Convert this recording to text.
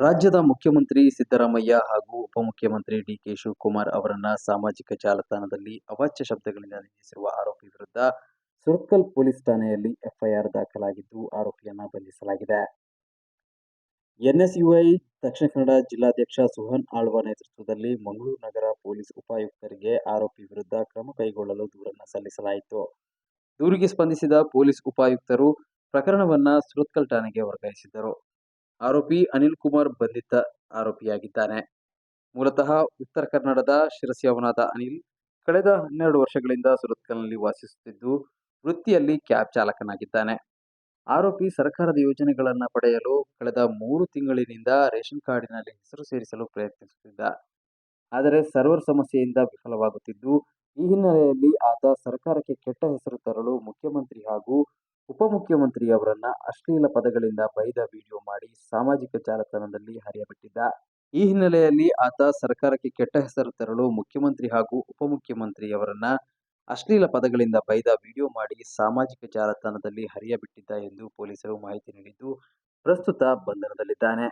ರಾಜ್ಯದ ಮುಖ್ಯಮಂತ್ರಿ ಸಿದ್ದರಾಮಯ್ಯ ಹಾಗೂ ಉಪಮುಖ್ಯಮಂತ್ರಿ ಡಿಕೆ ಶಿವಕುಮಾರ್ ಅವರನ್ನ ಸಾಮಾಜಿಕ ಜಾಲತಾಣದಲ್ಲಿ ಅವಾಚ್ಯ ಶಬ್ದಗಳಿಂದ ನಿಂದಿಸಿರುವ ಆರೋಪಿ ವಿರುದ್ಧ ಸುರತ್ಕಲ್ ಪೊಲೀಸ್ ಠಾಣೆಯಲ್ಲಿ ಎಫ್ಐಆರ್ ದಾಖಲಾಗಿದ್ದು, ಆರೋಪಿಯನ್ನ ಬಂಧಿಸಲಾಗಿದೆ. ಎನ್ಎಸ್ಯುಐ ದಕ್ಷಿಣ ಕನ್ನಡ ಜಿಲ್ಲಾಧ್ಯಕ್ಷ ಸುಹನ್ ಆಳ್ವ ನೇತೃತ್ವದಲ್ಲಿ ಮಂಗಳೂರು ನಗರ ಪೊಲೀಸ್ ಉಪಾಯುಕ್ತರಿಗೆ ಆರೋಪಿ ವಿರುದ್ಧ ಕ್ರಮ ಕೈಗೊಳ್ಳಲು ದೂರನ್ನು ಸಲ್ಲಿಸಲಾಯಿತು. ದೂರಿಗೆ ಸ್ಪಂದಿಸಿದ ಪೊಲೀಸ್ ಉಪಾಯುಕ್ತರು ಪ್ರಕರಣವನ್ನ ಸುರತ್ಕಲ್ ಠಾಣೆಗೆ ವರ್ಗಾಯಿಸಿದ್ದರು. ಆರೋಪಿ ಅನಿಲ್ ಕುಮಾರ್ ಬಂಧಿತ ಆರೋಪಿಯಾಗಿದ್ದಾನೆ. ಮೂಲತಃ ಉತ್ತರ ಕನ್ನಡದ ಶಿರಸಿಯವನಾದ ಅನಿಲ್ ಕಳೆದ ಹನ್ನೆರಡು ವರ್ಷಗಳಿಂದ ಸುರತ್ಕಲ್ನಲ್ಲಿ ವಾಸಿಸುತ್ತಿದ್ದು, ವೃತ್ತಿಯಲ್ಲಿ ಕ್ಯಾಬ್ ಚಾಲಕನಾಗಿದ್ದಾನೆ. ಆರೋಪಿ ಸರ್ಕಾರದ ಯೋಜನೆಗಳನ್ನು ಪಡೆಯಲು ಕಳೆದ ಮೂರು ತಿಂಗಳಿನಿಂದ ರೇಷನ್ ಕಾರ್ಡಿನಲ್ಲಿ ಹೆಸರು ಸೇರಿಸಲು ಪ್ರಯತ್ನಿಸುತ್ತಿದ್ದ. ಆದರೆ ಸರ್ವರ್ ಸಮಸ್ಯೆಯಿಂದ ವಿಫಲವಾಗುತ್ತಿದ್ದು, ಈ ಹಿನ್ನೆಲೆಯಲ್ಲಿ ಆತ ಸರ್ಕಾರಕ್ಕೆ ಕೆಟ್ಟ ಹೆಸರು ತರಲು ಮುಖ್ಯಮಂತ್ರಿ ಹಾಗೂ ಉಪಮುಖ್ಯಮಂತ್ರಿ ಅವರನ್ನ ಅಶ್ಲೀಲ ಪದಗಳಿಂದ ಬೈದ ವಿಡಿಯೋ ಮಾಡಿ ಸಾಮಾಜಿಕ ಜಾಲತಾಣದಲ್ಲಿ ಹರಿಯಬಿಟ್ಟಿದ್ದ. ಈ ಹಿನ್ನೆಲೆಯಲ್ಲಿ ಆತ ಸರ್ಕಾರಕ್ಕೆ ಕೆಟ್ಟ ಹೆಸರು ತರಲು ಮುಖ್ಯಮಂತ್ರಿ ಹಾಗೂ ಉಪಮುಖ್ಯಮಂತ್ರಿ ಅವರನ್ನ ಅಶ್ಲೀಲ ಪದಗಳಿಂದ ಬೈದ ವಿಡಿಯೋ ಮಾಡಿ ಸಾಮಾಜಿಕ ಜಾಲತಾಣದಲ್ಲಿ ಹರಿಯಬಿಟ್ಟಿದ್ದ ಎಂದು ಪೊಲೀಸರು ಮಾಹಿತಿ ನೀಡಿದ್ದು, ಪ್ರಸ್ತುತ ಬಂಧನದಲ್ಲಿದ್ದಾನೆ.